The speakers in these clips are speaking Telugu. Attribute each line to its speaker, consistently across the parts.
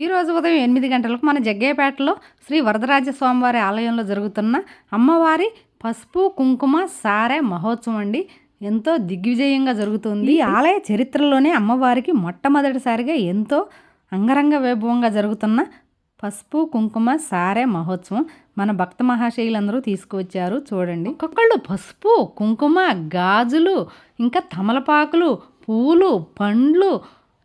Speaker 1: ఈరోజు ఉదయం ఎనిమిది గంటలకు మన జగ్గయ్యపేటలో శ్రీ వరదరాజ స్వామివారి ఆలయంలో జరుగుతున్న అమ్మవారి పసుపు కుంకుమ సారె మహోత్సవం అండి. ఎంతో దిగ్విజయంగా జరుగుతుంది. ఈ ఆలయ చరిత్రలోనే అమ్మవారికి మొట్టమొదటిసారిగా ఎంతో అంగరంగ వైభవంగా జరుగుతున్న పసుపు కుంకుమ సారె మహోత్సవం మన భక్త మహాశైలందరూ తీసుకువచ్చారు. చూడండి. ఒక్కొక్కళ్ళు పసుపు కుంకుమ గాజులు ఇంకా తమలపాకులు పూలు పండ్లు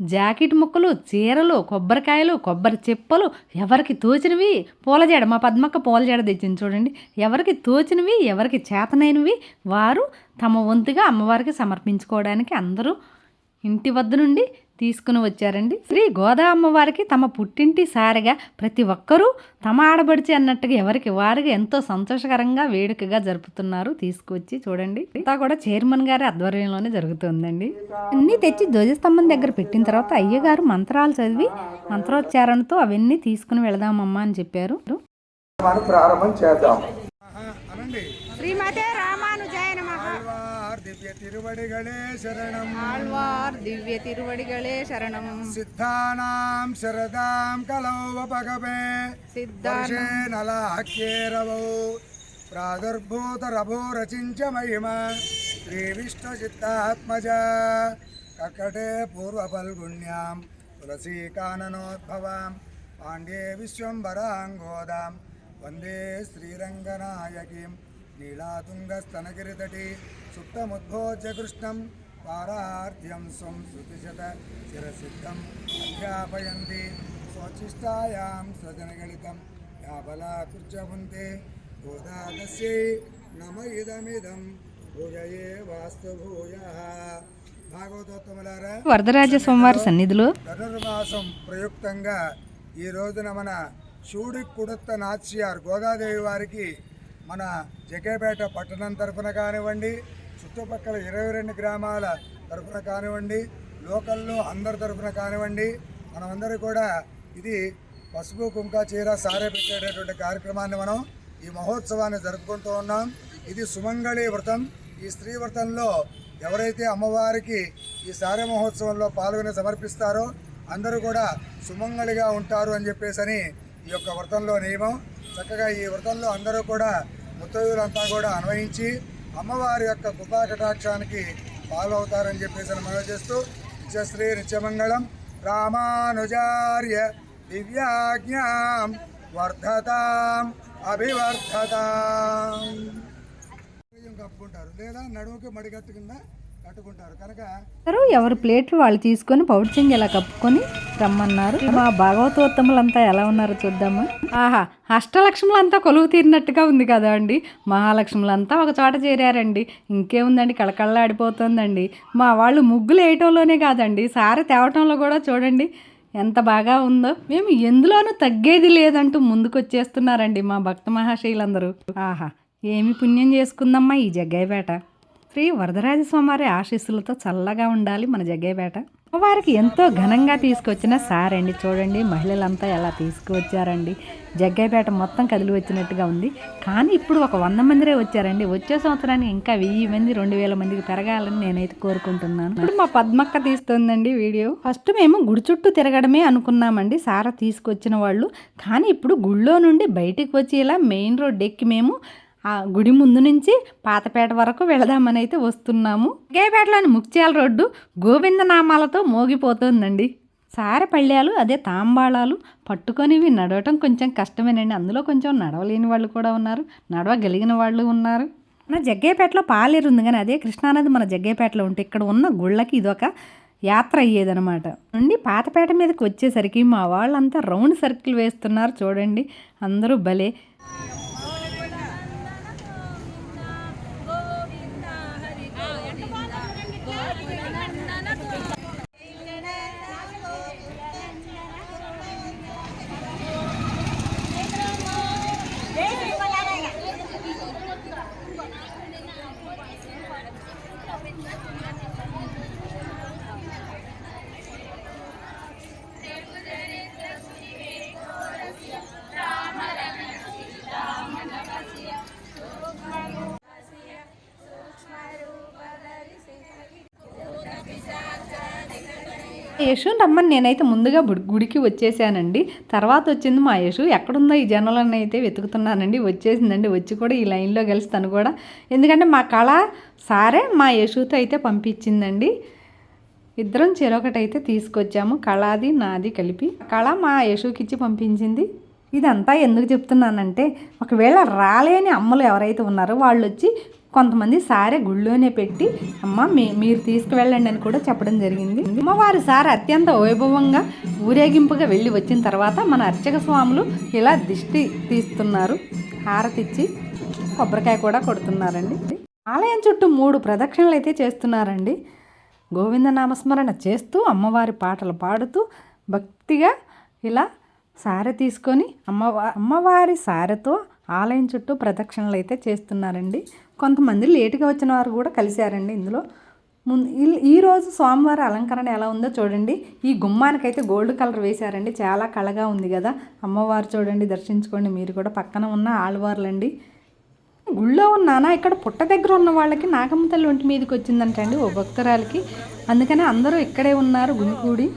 Speaker 1: జాకెట్ ముక్కలు చీరలు కొబ్బరికాయలు కొబ్బరి చిప్పలు ఎవరికి తోచినవి? పూలజాడ మా పద్మక్క పూలజాడ తెచ్చింది చూడండి. ఎవరికి తోచినవి ఎవరికి చేతనైనవి వారు తమ వంతుగా అమ్మవారికి సమర్పించుకోవడానికి అందరూ ఇంటి వద్ద నుండి తీసుకుని వచ్చారండి. శ్రీ గోదా అమ్మవారికి తమ పుట్టింటి సారిగా ప్రతి ఒక్కరూ తమ ఆడబడిచి అన్నట్టుగా ఎవరికి వారికి ఎంతో సంతోషకరంగా వేడుకగా జరుపుతున్నారు. తీసుకువచ్చి చూడండి. అంతా కూడా చైర్మన్ గారి ఆధ్వర్యంలోనే జరుగుతుందండి. అన్నీ తెచ్చి ధ్వజస్తంభం దగ్గర పెట్టిన తర్వాత అయ్యగారు మంత్రాలు చదివి మంత్రోచ్చారణతో అవన్నీ తీసుకుని వెళదామమ్మా అని చెప్పారు.
Speaker 2: ప్రారంభం చేద్దాం.
Speaker 3: ఆళ్వార్ దివ్య తిరువడిగళే శరణం
Speaker 1: ఆళ్వార్ దివ్య తిరువడిగళే శరణం
Speaker 3: సిద్ధానాం శరదాం కలౌ వపగమే
Speaker 1: సిద్ధాన
Speaker 3: నలాఖ్యేరవౌ ప్రాదుర్భూతరభో రచించ మహిమ శ్రీ విష్ణు సిద్ధాత్మజ కక్కటే పూర్వఫల్గుణ్యాం నీలాతుంగస్తనగిరితటి సుప్తముద్భోజ్య కృష్ణం పారార్థ్యం స్వం శృతిశత చిరసిద్ధం అధ్యాపయంతి స్వచిష్టాయాం సృజనగళితం యాబలాకృత్యపుంతే గోదాదస్యై నమ ఇదమిదం భూయయే వాస్తు భూయ భాగవతోత్తములారా
Speaker 1: వరదరాజ స్వామివారి సన్నిధిలో
Speaker 3: ధనుర్మాసం ప్రయుక్తంగా ఈ రోజున మన శివుడి కుడత్త నాచ్యార్ గోదాదేవి వారికి మన జకేపేట పట్టణం తరఫున కానివ్వండి చుట్టుపక్కల ఇరవై రెండు గ్రామాల తరఫున కానివ్వండి లోకల్లో అందరి తరఫున కానివ్వండి మనమందరూ కూడా ఇది పసుపు కుంక చీర సారే పెట్టేటటువంటి కార్యక్రమాన్ని మనం ఈ మహోత్సవాన్ని జరుపుకుంటూ ఉన్నాం. ఇది సుమంగళి వ్రతం. ఈ స్త్రీ వ్రతంలో ఎవరైతే అమ్మవారికి ఈ సారే మహోత్సవంలో పాల్గొని సమర్పిస్తారో అందరూ కూడా సుమంగళిగా ఉంటారు అని చెప్పేసి ఈ యొక్క వ్రతంలో నియమం. చక్కగా ఈ వ్రతంలో అందరూ కూడా ముత్తైదులంతా కూడా అన్వయించి అమ్మవారి యొక్క కృపా కటాక్షానికి పాల్గొవుతారని చెప్పేసి మనం చేస్తూ నిత్యశ్రీ నిత్యమంగళం రామానుజార్య దివ్యాజ్ఞాం వర్ధతాం అభివర్ధతాం. కప్పుకుంటారు. లేదా నడుముకి మడిగట్టు కింద
Speaker 1: ఎవరు ప్లేట్లు వాళ్ళు తీసుకొని పౌడ్చింగ్ ఇలా కప్పుకొని రమ్మన్నారు. మా భాగవతోత్తములంతా ఎలా ఉన్నారో చూద్దామా? ఆహా అష్టలక్ష్ములంతా కొలువు తీరినట్టుగా ఉంది కదా అండి. మహాలక్ష్ములంతా ఒక చోట చేరారండి. ఇంకేముందండి? కళకళలాడిపోతుందండి. మా వాళ్ళు ముగ్గులు వేయటంలోనే కాదండి. సారి తేవటంలో కూడా చూడండి. ఎంత బాగా ఉందో. మేము ఎందులోనూ తగ్గేది లేదంటూ ముందుకు వచ్చేస్తున్నారండి మా భక్త మహాశైలందరూ. ఆహా ఏమి పుణ్యం చేసుకుందమ్మా ఈ జగ్గాయపేట శ్రీ వరదరాజస్వామి ఆశీస్సులతో చల్లగా ఉండాలి మన జగ్గేపేట. వారికి ఎంతో ఘనంగా తీసుకొచ్చిన సారండి చూడండి మహిళలంతా ఎలా తీసుకువచ్చారండి. జగ్గైపేట మొత్తం కదిలి వచ్చినట్టుగా ఉంది. కానీ ఇప్పుడు ఒక వంద మందిరే వచ్చారండి. వచ్చే సంవత్సరానికి ఇంకా వెయ్యి మంది రెండు వేల మందికి పెరగాలని నేనైతే కోరుకుంటున్నాను. ఇప్పుడు మా పద్మక్క తీస్తుందండి వీడియో. ఫస్ట్ మేము గుడి చుట్టూ తిరగడమే అనుకున్నామండి సార తీసుకొచ్చిన వాళ్ళు. కానీ ఇప్పుడు గుళ్ళో నుండి బయటికి వచ్చి ఇలా మెయిన్ రోడ్ ఎక్కి మేము ఆ గుడి ముందు నుంచి పాతపేట వరకు వెళదామని అయితే వస్తున్నాము. గేపేటలోని ముక్త్యాల రోడ్డు గోవిందనామాలతో మోగిపోతుందండి. సారె పళ్ళ్యాలు అదే తాంబాళాలు పట్టుకొనివి నడవటం కొంచెం కష్టమేనండి. అందులో కొంచెం నడవలేని వాళ్ళు కూడా ఉన్నారు. నడవగలిగిన వాళ్ళు ఉన్నారు. మన జగ్గేపేటలో పాలేరు ఉంది కానీ అదే కృష్ణానది మన జగ్గేపేటలో ఉంటే ఇక్కడ ఉన్న గుళ్ళకి ఇదొక యాత్ర అయ్యేదనమాట నుండి పాతపేట మీదకి వచ్చేసరికి మా వాళ్ళంతా రౌండ్ సర్కిల్ వేస్తున్నారు చూడండి. అందరూ భలే. యేషు రమ్మని నేనైతే ముందుగా గుడికి వచ్చేసానండి. తర్వాత వచ్చింది మా యేషు ఎక్కడుందో ఈ జనాలను అయితే వెతుకుతున్నానండి. వచ్చేసిందండి. వచ్చి కూడా ఈ లైన్లో కలిసి తను కూడా. ఎందుకంటే మా కళ సారే మా యేషుతో అయితే పంపించిందండి. ఇద్దరం చెరొకటైతే తీసుకొచ్చాము. కళాది నాది కలిపి. కళ మా యేషుకిచ్చి పంపించింది. ఇదంతా ఎందుకు చెప్తున్నానంటే ఒకవేళ రాలేని అమ్మలు ఎవరైతే ఉన్నారో వాళ్ళు వచ్చి కొంతమంది సారే గుళ్ళోనే పెట్టి అమ్మ మీ మీరు తీసుకువెళ్ళండి అని కూడా చెప్పడం జరిగింది. అమ్మవారి సారి అత్యంత వైభవంగా ఊరేగింపుగా వెళ్ళి వచ్చిన తర్వాత మన అర్చక స్వాములు ఇలా దిష్టి తీస్తున్నారు. హారతిచ్చి కొబ్బరికాయ కూడా కొడుతున్నారండి. ఆలయం చుట్టూ మూడు ప్రదక్షిణలు అయితే చేస్తున్నారండి. గోవింద నామస్మరణ చేస్తూ అమ్మవారి పాటలు పాడుతూ భక్తిగా ఇలా సారె తీసుకొని అమ్మవా అమ్మవారి సారెతో ఆలయం చుట్టూ ప్రదక్షిణలు అయితే చేస్తున్నారండి. కొంతమంది లేటుగా వచ్చిన వారు కూడా కలిశారండి ఇందులో. ముందు ఈరోజు స్వామివారి అలంకరణ ఎలా ఉందో చూడండి. ఈ గుమ్మానికైతే గోల్డ్ కలర్ వేశారండి. చాలా కళగా ఉంది కదా. అమ్మవారు చూడండి దర్శించుకోండి. మీరు కూడా పక్కన ఉన్న ఆళ్వార్లండి. గుళ్ళో ఉన్నానా? ఇక్కడ పుట్ట దగ్గర ఉన్న వాళ్ళకి నాగమ్మ తల్లి ఒంటి మీదకి వచ్చిందంటండి ఓ భక్తురాలకి. అందుకనే అందరూ ఇక్కడే ఉన్నారు గుమికూడి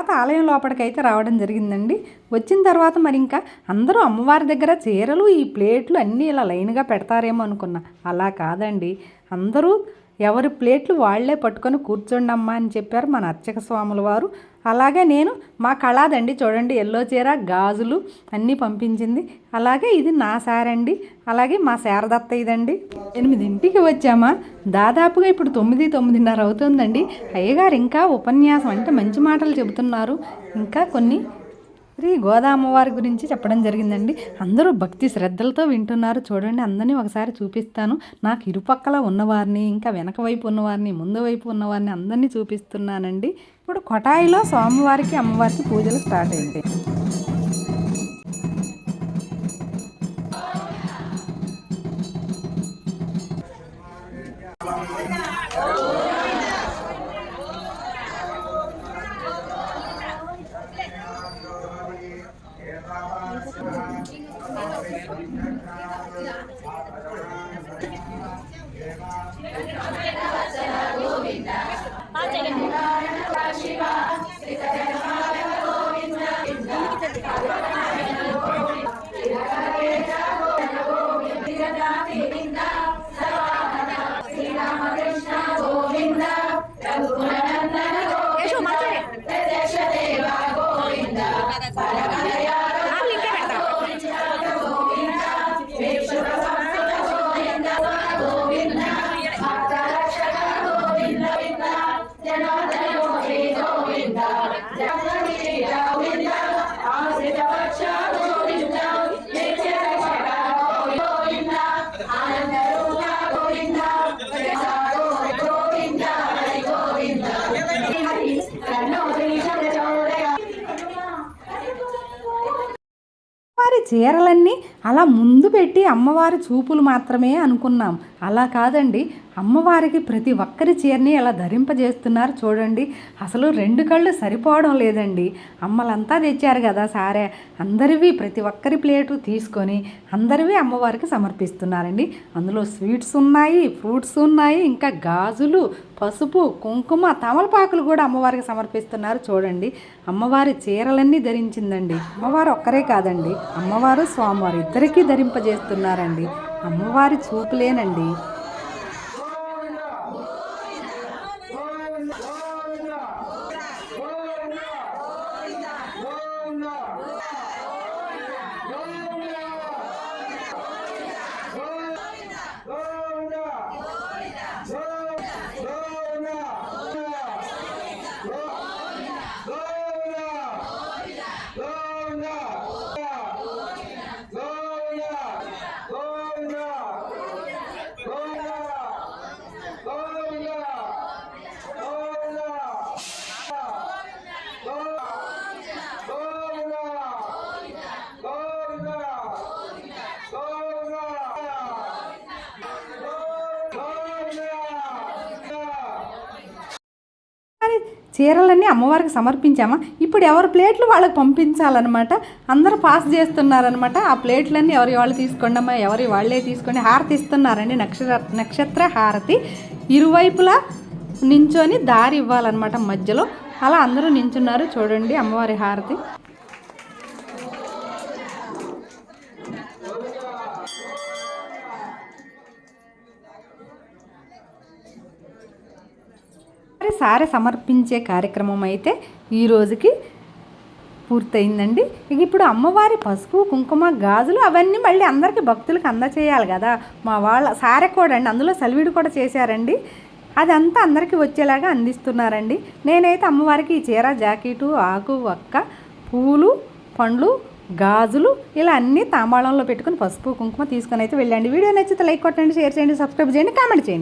Speaker 1: తర్వాత ఆలయం లోపలికైతే రావడం జరిగిందండి. వచ్చిన తర్వాత మరి ఇంకా అందరూ అమ్మవారి దగ్గర చీరలు ఈ ప్లేట్లు అన్నీ ఇలా లైన్గా పెడతారేమో అనుకున్నా. అలా కాదండి. అందరూ ఎవరి ప్లేట్లు వాళ్ళే పట్టుకొని కూర్చోండి అమ్మా అని చెప్పారు మన అర్చక స్వాముల వారు. అలాగే నేను మా కళాదండి చూడండి ఎల్లో చీర గాజులు అన్నీ పంపించింది. అలాగే ఇది నా సారండి అలాగే మా శారదత్త ఇదండి ఎనిమిదింటికి వచ్చామా? దాదాపుగా ఇప్పుడు తొమ్మిది తొమ్మిదిన్నర అవుతుందండి. అయ్యగారు ఇంకా ఉపన్యాసం అంటే మంచి మాటలు చెబుతున్నారు. ఇంకా కొన్ని శ్రీ గోదామ్మవారి గురించి చెప్పడం జరిగిందండి. అందరూ భక్తి శ్రద్ధలతో వింటున్నారు. చూడండి అందరినీ ఒకసారి చూపిస్తాను. నాకు ఇరుపక్కల ఉన్నవారిని ఇంకా వెనక వైపు ఉన్నవారిని ముందు వైపు ఉన్నవారిని అందరినీ చూపిస్తున్నానండి. ఇప్పుడు కొటాయిలో స్వామివారికి అమ్మవారికి పూజలు స్టార్ట్ అయింది అమ్మవారి చీరలన్నీ అలా ముందు పెట్టి అమ్మవారి చూపులు మాత్రమే అనుకున్నాం. అలా కాదండి. అమ్మవారికి ప్రతి ఒక్కరి చీరని అలా ధరింపజేస్తున్నారు చూడండి. అసలు రెండు కళ్ళు సరిపోవడం లేదండి. అమ్మలంతా తెచ్చారు కదా సారే. అందరివి ప్రతి ఒక్కరి ప్లేటు తీసుకొని అందరివి అమ్మవారికి సమర్పిస్తున్నారండి. అందులో స్వీట్స్ ఉన్నాయి ఫ్రూట్స్ ఉన్నాయి ఇంకా గాజులు పసుపు కుంకుమ తమలపాకులు కూడా అమ్మవారికి సమర్పిస్తున్నారు చూడండి. అమ్మవారి చీరలన్నీ ధరించిందండి. అమ్మవారు ఒక్కరే కాదండి. అమ్మవారు స్వామివారి. ఇద్దరికీ ధరింపజేస్తున్నారండి. అమ్మవారి చూపులేనండి. మరి చీరలన్నీ అమ్మవారికి సమర్పించామా? ఇప్పుడు ఎవరి ప్లేట్లు వాళ్ళకి పంపించాలన్నమాట? అందరూ పాస్ చేస్తున్నారనమాట ఆ ప్లేట్లన్నీ ఎవరి వాళ్ళు తీసుకోండమ్మా? ఎవరి వాళ్ళే తీసుకొని హారతి ఇస్తున్నారండి నక్షత్ర నక్షత్ర హారతి. ఇరువైపులా నించొని దారి ఇవ్వాలన్నమాట మధ్యలో. అలా అందరూ నించున్నారు చూడండి అమ్మవారి హారతి. సారె సమర్పించే కార్యక్రమం అయితే ఈ రోజుకి పూర్తయిందండి. ఇక ఇప్పుడు అమ్మవారి పసుపు కుంకుమ గాజులు అవన్నీ మళ్ళీ అందరికీ భక్తులకు అందచేయాలి కదా. మా వాళ్ళ సారె కూడా అండి అందులో సలివిడి కూడా చేశారండి. అదంతా అందరికీ వచ్చేలాగా అందిస్తున్నారండి. నేనైతే అమ్మవారికి ఈ చీర జాకెటు ఆకు వక్క పూలు పండ్లు గాజులు ఇలా అన్నీ తాంబాళంలో పెట్టుకుని పసుపు కుంకుమ తీసుకొని అయితే వెళ్ళండి. వీడియో నచ్చితే లైక్ కొట్టండి షేర్ చేయండి సబ్స్క్రైబ్ చేయండి కామెంట్ చేయండి.